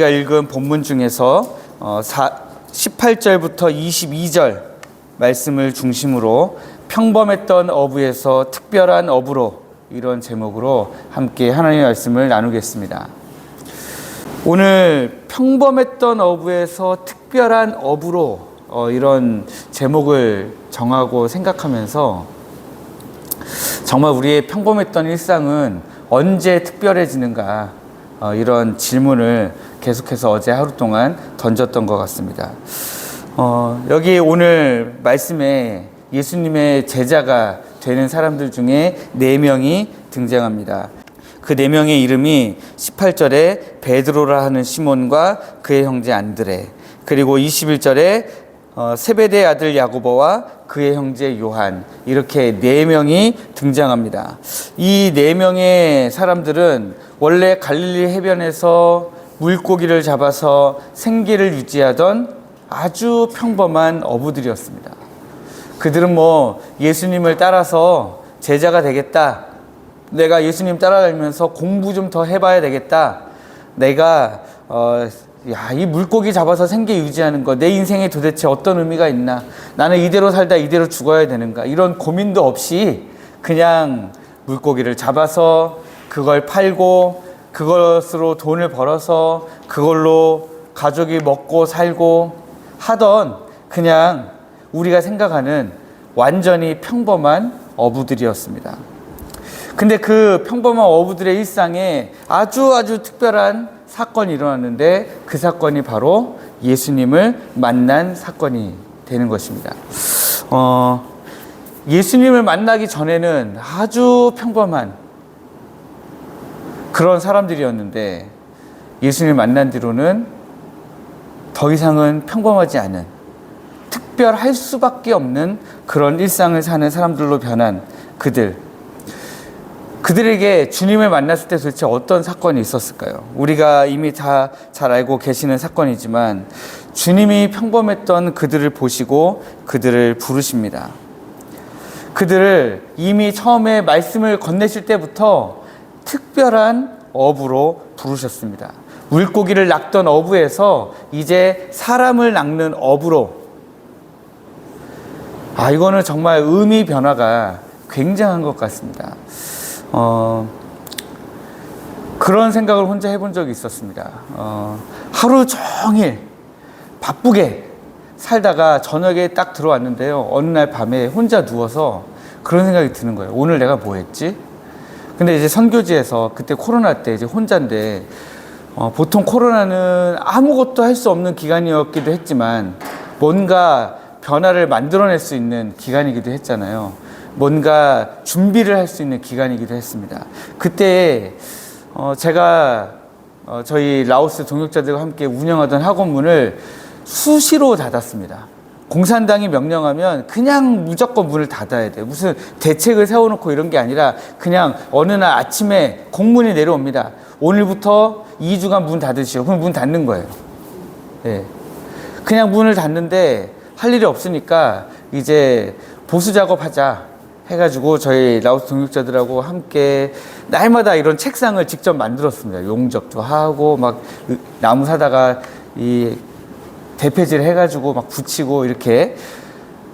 우리가 읽은 본문 중에서 어, 사- 18절부터 22절 말씀을 중심으로 평범했던 어부에서 특별한 어부로 이런 제목으로 함께 하나님의 말씀을 나누겠습니다. 오늘 평범했던 어부에서 특별한 어부로 어, 이런 제목을 정하고 생각하면서 정말 우리의 평범했던 일상은 언제 특별해지는가 어, 이런 질문을 계속해서 어제 하루 동안 던졌던 것 같습니다. 어, 여기 오늘 말씀에 예수님의 제자가 되는 사람들 중에 네 명이 등장합니다. 그 네 명의 이름이 18절에 베드로라 하는 시몬과 그의 형제 안드레 그리고 21절에 어, 세베대 아들 야고보와 그의 형제 요한 이렇게 네 명이 등장합니다. 이 네 명의 사람들은 원래 갈릴리 해변에서 물고기를 잡아서 생계를 유지하던 아주 평범한 어부들이었습니다. 그들은 뭐 예수님을 따라서 제자가 되겠다. 내가 예수님 따라다니면서 공부 좀 더 해봐야 되겠다. 내가 어, 야, 이 물고기 잡아서 생계 유지하는 거, 내 인생에 도대체 어떤 의미가 있나? 나는 이대로 살다 이대로 죽어야 되는가? 이런 고민도 없이 그냥 물고기를 잡아서 그걸 팔고 그것으로 돈을 벌어서 그걸로 가족이 먹고 살고 하던 그냥 우리가 생각하는 완전히 평범한 어부들이었습니다. 근데 그 평범한 어부들의 일상에 아주 아주 특별한 사건이 일어났는데 그 사건이 바로 예수님을 만난 사건이 되는 것입니다. 어, 예수님을 만나기 전에는 아주 평범한 그런 사람들이었는데 예수님을 만난 뒤로는 더 이상은 평범하지 않은 특별할 수밖에 없는 그런 일상을 사는 사람들로 변한 그들. 그들에게 주님을 만났을 때 도대체 어떤 사건이 있었을까요? 우리가 이미 다 잘 알고 계시는 사건이지만 주님이 평범했던 그들을 보시고 그들을 부르십니다. 그들을 이미 처음에 말씀을 건네실 때부터 특별한 어부로 부르셨습니다. 물고기를 낚던 어부에서 이제 사람을 낚는 어부로 아, 이거는 정말 의미 변화가 굉장한 것 같습니다. 어, 그런 생각을 혼자 해본 적이 있었습니다. 어, 하루 종일 바쁘게 살다가 저녁에 딱 들어왔는데요. 어느 날 밤에 혼자 누워서 그런 생각이 드는 거예요. 오늘 내가 뭐 했지? 근데 이제 선교지에서 그때 코로나 때 이제 혼자인데 어, 보통 코로나는 아무것도 할 수 없는 기간이었기도 했지만 뭔가 변화를 만들어낼 수 있는 기간이기도 했잖아요. 뭔가 준비를 할 수 있는 기간이기도 했습니다. 그때 어, 제가 어, 저희 라오스 동역자들과 함께 운영하던 학원문을 수시로 닫았습니다. 공산당이 명령하면 그냥 무조건 문을 닫아야 돼요. 무슨 대책을 세워놓고 이런 게 아니라 그냥 어느 날 아침에 공문이 내려옵니다. 오늘부터 2주간 문 닫으시오. 그럼 문 닫는 거예요. 예. 그냥 문을 닫는데 할 일이 없으니까 이제 보수 작업하자 해가지고 저희 라오스 동역자들하고 함께 날마다 이런 책상을 직접 만들었습니다. 용접도 하고 막 나무 사다가 이 대패질 해가지고 막 붙이고 이렇게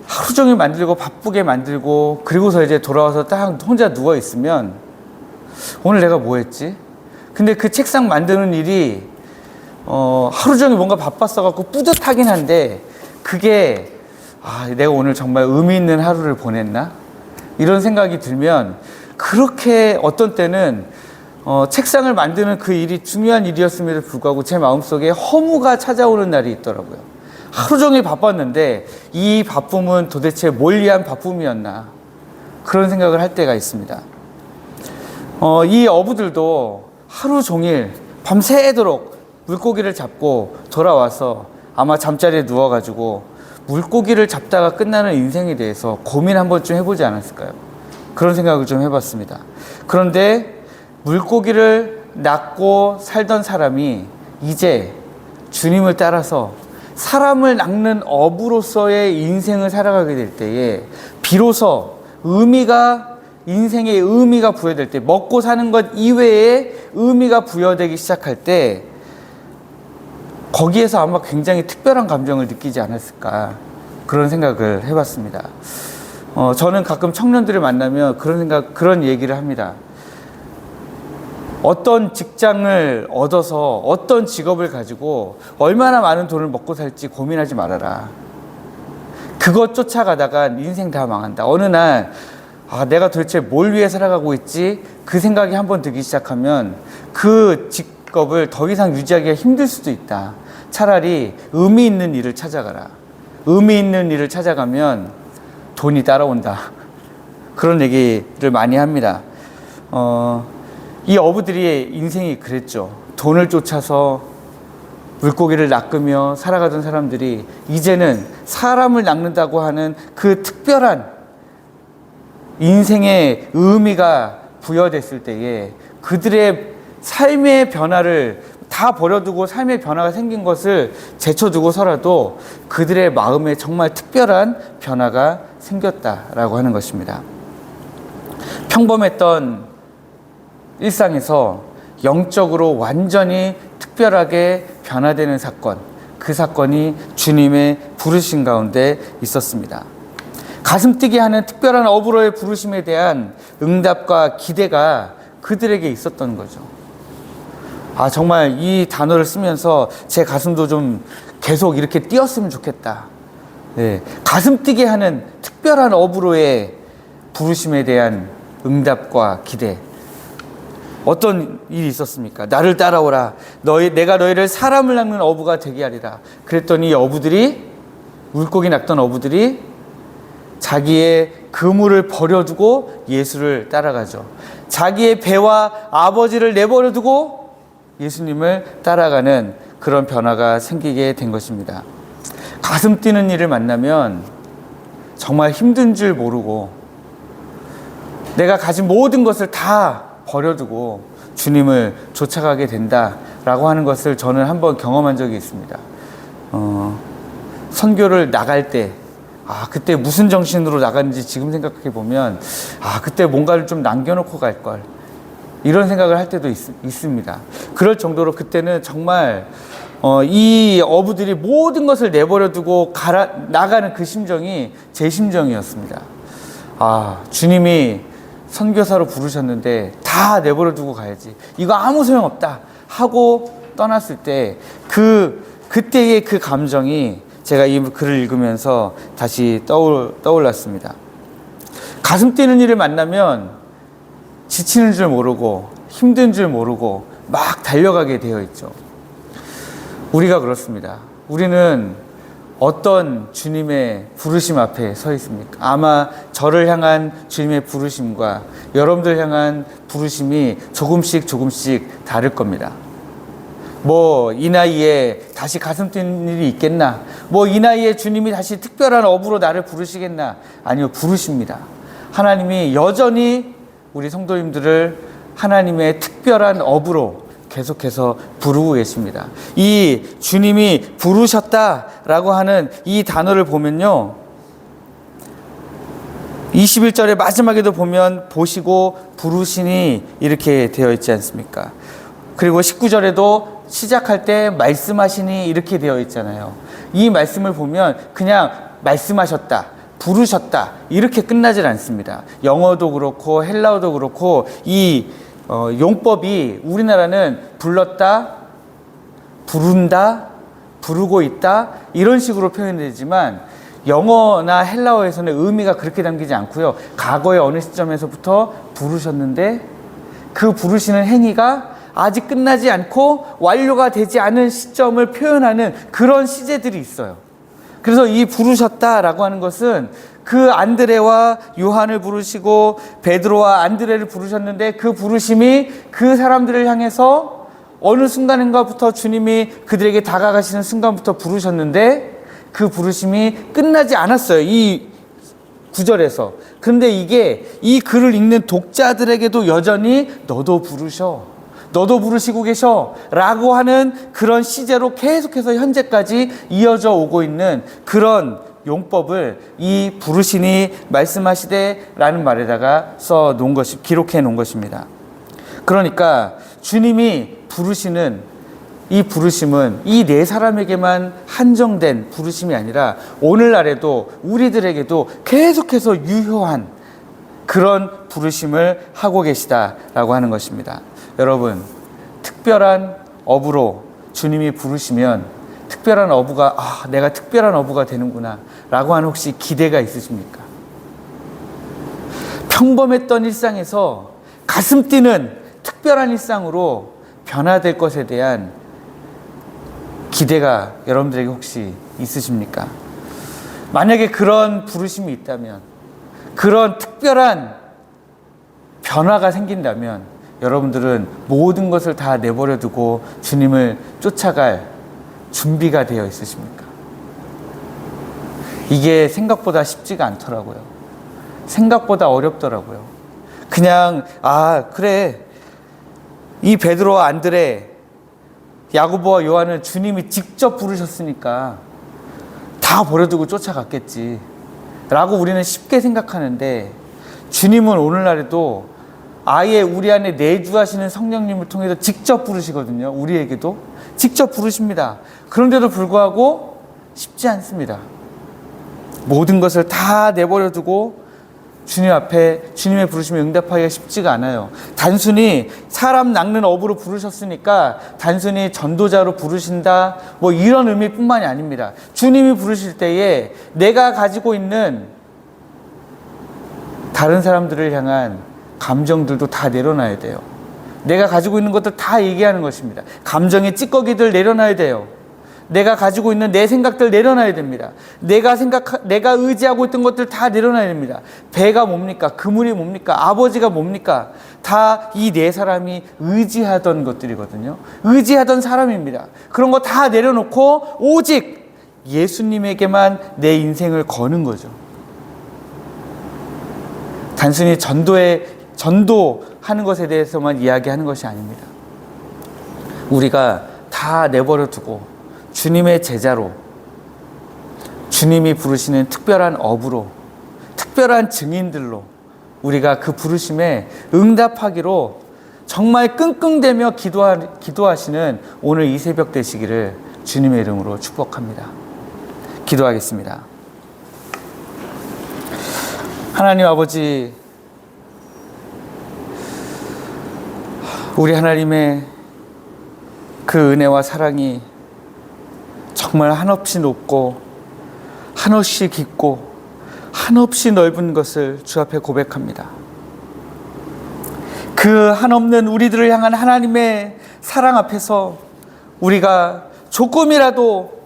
하루 종일 만들고 바쁘게 만들고 그리고서 이제 돌아와서 딱 혼자 누워 있으면 오늘 내가 뭐 했지? 근데 그 책상 만드는 일이 어, 하루 종일 뭔가 바빴어 갖고 뿌듯하긴 한데 그게 아, 내가 오늘 정말 의미 있는 하루를 보냈나? 이런 생각이 들면 그렇게 어떤 때는 어, 책상을 만드는 그 일이 중요한 일이었음에도 불구하고 제 마음속에 허무가 찾아오는 날이 있더라고요. 하루 종일 바빴는데 이 바쁨은 도대체 뭘 위한 바쁨이었나? 그런 생각을 할 때가 있습니다. 어, 이 어부들도 하루 종일 밤새도록 물고기를 잡고 돌아와서 아마 잠자리에 누워가지고 물고기를 잡다가 끝나는 인생에 대해서 고민 한 번쯤 해보지 않았을까요? 그런 생각을 좀 해봤습니다. 그런데 물고기를 낚고 살던 사람이 이제 주님을 따라서 사람을 낚는 어부로서의 인생을 살아가게 될 때에 비로소 의미가 인생의 의미가 부여될 때 먹고 사는 것 이외에 의미가 부여되기 시작할 때 거기에서 아마 굉장히 특별한 감정을 느끼지 않았을까 그런 생각을 해봤습니다. 어, 저는 가끔 청년들을 만나면 그런 생각, 그런 얘기를 합니다. 어떤 직장을 얻어서 어떤 직업을 가지고 얼마나 많은 돈을 먹고 살지 고민하지 말아라. 그것 쫓아가다가 인생 다 망한다. 어느 날, 아, 내가 도대체 뭘 위해 살아가고 있지? 그 생각이 한번 들기 시작하면 그 직업을 더 이상 유지하기가 힘들 수도 있다. 차라리 의미 있는 일을 찾아가라. 의미 있는 일을 찾아가면 돈이 따라온다. 그런 얘기를 많이 합니다. 어, 이 어부들의 인생이 그랬죠. 돈을 쫓아서 물고기를 낚으며 살아가던 사람들이 이제는 사람을 낚는다고 하는 그 특별한 인생의 의미가 부여됐을 때에 그들의 삶의 변화를 다 버려두고 삶의 변화가 생긴 것을 제쳐두고서라도 그들의 마음에 정말 특별한 변화가 생겼다라고 하는 것입니다. 평범했던 일상에서 영적으로 완전히 특별하게 변화되는 사건, 그 사건이 주님의 부르신 가운데 있었습니다. 가슴 뛰게 하는 특별한 어부로의 부르심에 대한 응답과 기대가 그들에게 있었던 거죠. 아, 정말 이 단어를 쓰면서 제 가슴도 좀 계속 이렇게 뛰었으면 좋겠다. 네, 가슴 뛰게 하는 특별한 어부로의 부르심에 대한 응답과 기대. 어떤 일이 있었습니까? 나를 따라오라. 너희 내가 너희를 사람을 낚는 어부가 되게 하리라. 그랬더니 이 어부들이 물고기 낚던 어부들이 자기의 그물을 버려두고 예수를 따라가죠. 자기의 배와 아버지를 내버려두고 예수님을 따라가는 그런 변화가 생기게 된 것입니다. 가슴 뛰는 일을 만나면 정말 힘든 줄 모르고 내가 가진 모든 것을 다 버려두고 주님을 쫓아가게 된다라고 하는 것을 저는 한번 경험한 적이 있습니다. 어, 선교를 나갈 때, 아, 그때 무슨 정신으로 나갔는지 지금 생각해 보면, 아, 그때 뭔가를 좀 남겨놓고 갈 걸. 이런 생각을 할 때도 있, 있습니다. 그럴 정도로 그때는 정말 어, 이 어부들이 모든 것을 내버려두고 가라, 나가는 그 심정이 제 심정이었습니다. 아, 주님이 선교사로 부르셨는데 다 내버려 두고 가야지. 이거 아무 소용없다. 하고 떠났을 때 그, 그때의 그 감정이 제가 이 글을 읽으면서 다시 떠올, 떠올랐습니다. 가슴 뛰는 일을 만나면 지치는 줄 모르고 힘든 줄 모르고 막 달려가게 되어 있죠. 우리가 그렇습니다. 우리는 어떤 주님의 부르심 앞에 서 있습니까? 아마 저를 향한 주님의 부르심과 여러분들 향한 부르심이 조금씩 조금씩 다를 겁니다. 뭐, 이 나이에 다시 가슴 뛰는 일이 있겠나? 뭐, 이 나이에 주님이 다시 특별한 업으로 나를 부르시겠나? 아니요, 부르십니다. 하나님이 여전히 우리 성도님들을 하나님의 특별한 업으로 계속해서 부르고 계십니다. 이 주님이 부르셨다라고 하는 이 단어를 보면요. 21절의 마지막에도 보면 보시고 부르시니 이렇게 되어 있지 않습니까? 그리고 19절에도 시작할 때 말씀하시니 이렇게 되어 있잖아요. 이 말씀을 보면 그냥 말씀하셨다. 부르셨다. 이렇게 끝나질 않습니다. 영어도 그렇고 헬라어도 그렇고 이 어, 용법이 우리나라는 불렀다, 부른다, 부르고 있다 이런 식으로 표현되지만 영어나 헬라어에서는 의미가 그렇게 담기지 않고요. 과거의 어느 시점에서부터 부르셨는데 그 부르시는 행위가 아직 끝나지 않고 완료가 되지 않은 시점을 표현하는 그런 시제들이 있어요. 그래서 이 부르셨다라고 하는 것은 그 안드레와 요한을 부르시고 베드로와 안드레를 부르셨는데 그 부르심이 그 사람들을 향해서 어느 순간인가부터 주님이 그들에게 다가가시는 순간부터 부르셨는데 그 부르심이 끝나지 않았어요. 이 구절에서. 근데 이게 이 글을 읽는 독자들에게도 여전히 너도 부르셔. 너도 부르시고 계셔. 라고 하는 그런 시제로 계속해서 현재까지 이어져 오고 있는 그런 용법을 이 부르시니 말씀하시되 라는 말에다가 써 놓은 것이, 기록해 놓은 것입니다. 그러니까 주님이 부르시는 이 부르심은 이 네 사람에게만 한정된 부르심이 아니라 오늘날에도 우리들에게도 계속해서 유효한 그런 부르심을 하고 계시다라고 하는 것입니다. 여러분, 특별한 어부로 주님이 부르시면 특별한 어부가 아, 내가 특별한 어부가 되는구나 라고 하는 혹시 기대가 있으십니까? 평범했던 일상에서 가슴 뛰는 특별한 일상으로 변화될 것에 대한 기대가 여러분들에게 혹시 있으십니까? 만약에 그런 부르심이 있다면, 그런 특별한 변화가 생긴다면, 여러분들은 모든 것을 다 내버려 두고 주님을 쫓아갈 준비가 되어 있으십니까? 이게 생각보다 쉽지가 않더라고요. 생각보다 어렵더라고요. 그냥, 아, 그래. 이 베드로와 안드레, 야고보와 요한은 주님이 직접 부르셨으니까 다 버려두고 쫓아갔겠지. 라고 우리는 쉽게 생각하는데 주님은 오늘날에도 아예 우리 안에 내주하시는 성령님을 통해서 직접 부르시거든요. 우리에게도 직접 부르십니다. 그런데도 불구하고 쉽지 않습니다. 모든 것을 다 내버려 두고 주님 앞에 주님의 부르심에 응답하기가 쉽지가 않아요. 단순히 사람 낚는 업으로 부르셨으니까 단순히 전도자로 부르신다 뭐 이런 의미뿐만이 아닙니다. 주님이 부르실 때에 내가 가지고 있는 다른 사람들을 향한 감정들도 다 내려놔야 돼요. 내가 가지고 있는 것들 다 얘기하는 것입니다. 감정의 찌꺼기들 내려놔야 돼요. 내가 가지고 있는 내 생각들 내려놔야 됩니다. 내가 생각, 내가 의지하고 있던 것들 다 내려놔야 됩니다. 배가 뭡니까? 그물이 뭡니까? 아버지가 뭡니까? 다 이 네 사람이 의지하던 것들이거든요. 의지하던 사람입니다. 그런 거 다 내려놓고 오직 예수님에게만 내 인생을 거는 거죠. 단순히 전도에, 전도하는 것에 대해서만 이야기하는 것이 아닙니다. 우리가 다 내버려 두고 주님의 제자로 주님이 부르시는 특별한 업으로 특별한 증인들로 우리가 그 부르심에 응답하기로 정말 끙끙대며 기도하, 기도하시는 오늘 이 새벽 되시기를 주님의 이름으로 축복합니다. 기도하겠습니다. 하나님 아버지, 우리 하나님의 그 은혜와 사랑이 정말 한없이 높고 한없이 깊고 한없이 넓은 것을 주 앞에 고백합니다. 그 한없는 우리들을 향한 하나님의 사랑 앞에서 우리가 조금이라도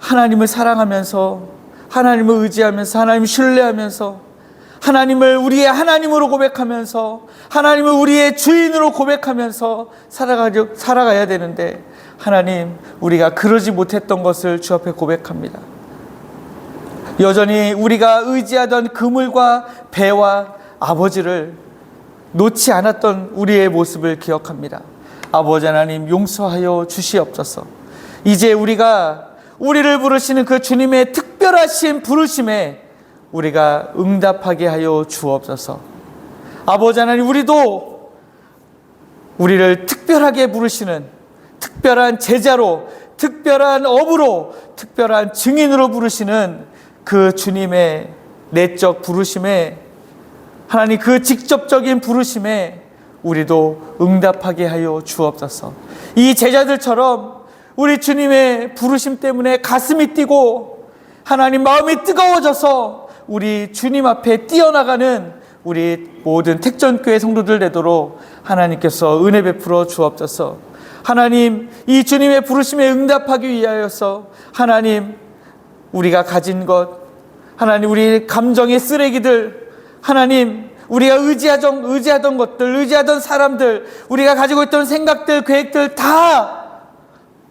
하나님을 사랑하면서 하나님을 의지하면서 하나님을 신뢰하면서 하나님을 우리의 하나님으로 고백하면서 하나님을 우리의 주인으로 고백하면서 살아가려, 살아가야 되는데 하나님 우리가 그러지 못했던 것을 주 앞에 고백합니다. 여전히 우리가 의지하던 그물과 배와 아버지를 놓지 않았던 우리의 모습을 기억합니다. 아버지 하나님 용서하여 주시옵소서. 이제 우리가 우리를 부르시는 그 주님의 특별하신 부르심에 우리가 응답하게 하여 주옵소서. 아버지 하나님 우리도 우리를 특별하게 부르시는 특별한 제자로 특별한 업으로 특별한 증인으로 부르시는 그 주님의 내적 부르심에 하나님 그 직접적인 부르심에 우리도 응답하게 하여 주옵소서. 이 제자들처럼 우리 주님의 부르심 때문에 가슴이 뛰고 하나님 마음이 뜨거워져서 우리 주님 앞에 뛰어나가는 우리 모든 택전교회 성도들 되도록 하나님께서 은혜 베풀어 주옵소서. 하나님 이 주님의 부르심에 응답하기 위하여서 하나님 우리가 가진 것 하나님 우리 감정의 쓰레기들 하나님 우리가 의지하던 의지하던 것들 의지하던 사람들 우리가 가지고 있던 생각들 계획들 다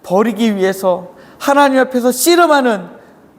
버리기 위해서 하나님 앞에서 씨름하는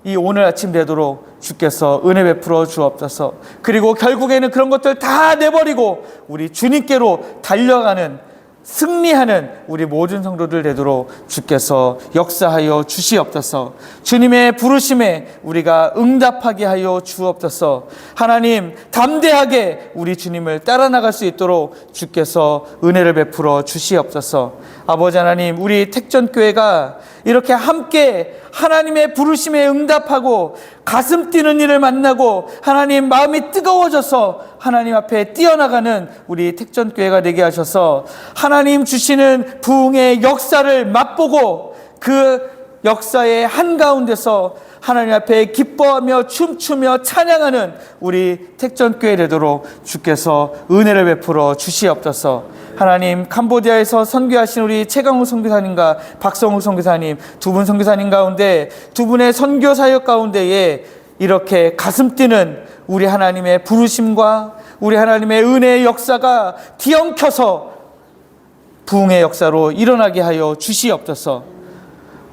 이 오늘 아침 되도록 주께서 은혜 베풀어 주옵소서. 그리고 결국에는 그런 것들 다 내버리고 우리 주님께로 달려가는 승리하는 우리 모든 성도들 되도록 주께서 역사하여 주시옵소서. 주님의 부르심에 우리가 응답하게 하여 주옵소서. 하나님 담대하게 우리 주님을 따라 나갈 수 있도록 주께서 은혜를 베풀어 주시옵소서. 아버지 하나님, 우리 택전 교회가 이렇게 함께 하나님의 부르심에 응답하고 가슴 뛰는 일을 만나고 하나님 마음이 뜨거워져서 하나님 앞에 뛰어나가는 우리 택전교회가 되게 하셔서 하나님 주시는 부흥의 역사를 맛보고 그 역사의 한가운데서 하나님 앞에 기뻐하며 춤추며 찬양하는 우리 택전교회 되도록 주께서 은혜를 베풀어 주시옵소서. 하나님 캄보디아에서 선교하신 우리 최강우 선교사님과 박성우 선교사님 두 분 선교사님 가운데 두 분의 선교 사역 가운데에 이렇게 가슴 뛰는 우리 하나님의 부르심과 우리 하나님의 은혜의 역사가 뒤엉켜서 부흥의 역사로 일어나게 하여 주시옵소서.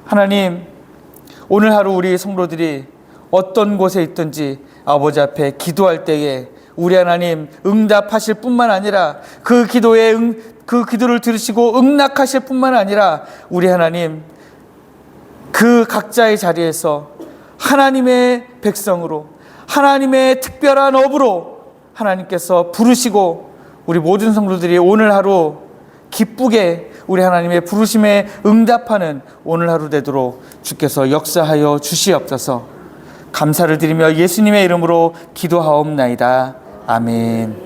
하나님 오늘 하루 우리 성도들이 어떤 곳에 있든지 아버지 앞에 기도할 때에 우리 하나님 응답하실 뿐만 아니라 그 기도에 응, 그 기도를 들으시고 응낙하실 뿐만 아니라 우리 하나님 그 각자의 자리에서 하나님의 백성으로 하나님의 특별한 업으로 하나님께서 부르시고 우리 모든 성도들이 오늘 하루 기쁘게 우리 하나님의 부르심에 응답하는 오늘 하루 되도록 주께서 역사하여 주시옵소서 감사를 드리며 예수님의 이름으로 기도하옵나이다. 아멘.